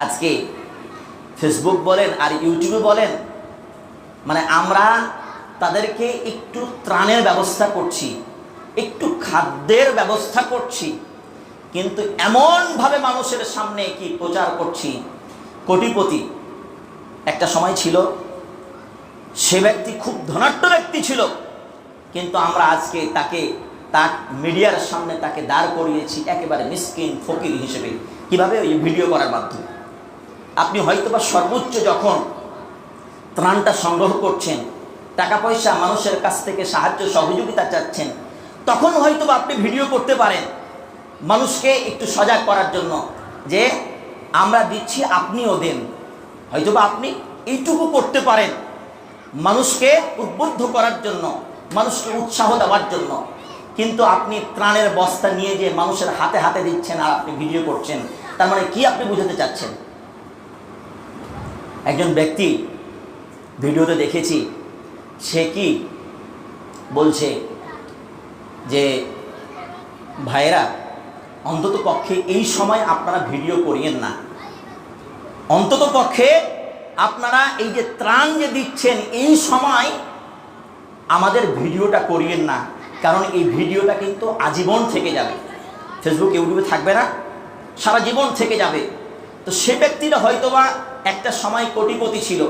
আজকে ফেসবুক বলেন আর ইউটিউবে বলেন মানে আমরা তাদেরকে একটু ত্রাণের ব্যবস্থা করছি, একটু খাদ্যের ব্যবস্থা করছি, কিন্তু এমনভাবে মানুষের সামনে কি প্রচার করছি? কোটিপতি, একটা সময় ছিল, সে ব্যক্তি খুব ধনাঢ্য ব্যক্তি ছিল, কিন্তু আমরা আজকে তাকে, তার মিডিয়ার সামনে তাকে দাঁড় করিয়েছি একেবারে মিসকিন, ফকির হিসেবে। কীভাবে? ওই ভিডিও করার মাধ্যমে। আপনি হয়তোবা সর্বোচ্চ যখন ত্রাণটা সংগ্রহ করছেন টাকা পয়সা মানুষের কাছ থেকে সাহায্য, সহযোগিতা চাচ্ছেন, তখন হয়তোবা আপনি ভিডিও করতে পারেন মানুষকে একটু সজাগ করার জন্য যে, আমরা দিচ্ছি, আপনিও দেন। হয়তোবা আপনি এইটুকু করতে পারেন মানুষকে উদ্বুদ্ধ করার জন্য, মানুষকে উৎসাহ দেওয়ার জন্য। কিন্তু আপনি ত্রাণের বস্তা নিয়ে যে মানুষের হাতে হাতে দিচ্ছেন আর আপনি ভিডিও করছেন, তার মানে কি আপনি বুঝাতে চাচ্ছেন? একজন ব্যক্তি ভিডিওতে দেখেছি, সে কি বলছে যে, ভাইয়েরা, অন্তত পক্ষে এই সময় আপনারা ভিডিও করিয়েন না। অন্তত পক্ষে আপনারা এই যে ত্রাণ যে দিচ্ছেন, এই সময় আমাদের ভিডিওটা করিয়েন না। কারণ এই ভিডিওটা কিন্তু আজীবন থেকে যাবে। ফেসবুক, ইউটিউবে থাকবে না, সারা জীবন থেকে যাবে। তো সে ব্যক্তিটা হয়তোবা একটা সময় কোটিপতি ছিল,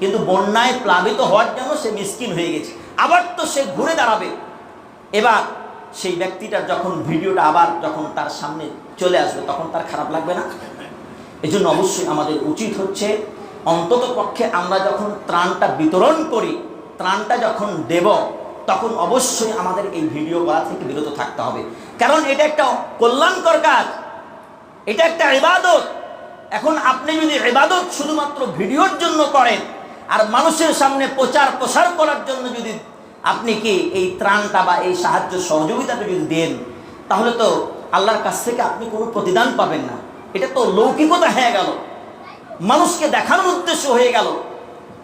কিন্তু বন্যায় প্লাবিত হওয়ার জন্য সে মিসকিন হয়ে গেছে। আবার তো সে ঘুরে দাঁড়াবে। এবার সেই ব্যক্তিটার যখন ভিডিওটা আবার যখন তার সামনে চলে আসবে, তখন তার খারাপ লাগবে না? এই জন্য অবশ্যই আমাদের উচিত হচ্ছে, অন্তত পক্ষে আমরা যখন ত্রাণটা বিতরণ করি, ত্রাণটা যখন দেব, তখন অবশ্যই আমাদের এই ভিডিও করা থেকে বিরত থাকতে হবে। কারণ এটা একটা কল্যাণকর কাজ, এটা একটা ইবাদত। এখন আপনি যদি ইবাদত শুধুমাত্র ভিডিওর জন্য করেন, আর মানুষের সামনে প্রচার প্রসার করার জন্য যদি আপনি কি এই ত্রাণটা বা এই সাহায্য সহযোগিতাটা যদি দেন, তাহলে তো আল্লাহর কাছ থেকে আপনি কোনো প্রতিদান পাবেন না। এটা তো লৌকিকতা হয়ে গেল। মানুষকে দেখানোর উদ্দেশ্য হয়ে গেল।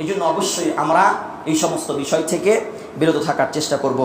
এই জন্য অবশ্যই আমরা এই সমস্ত বিষয় থেকে বিরত থাকার চেষ্টা করব।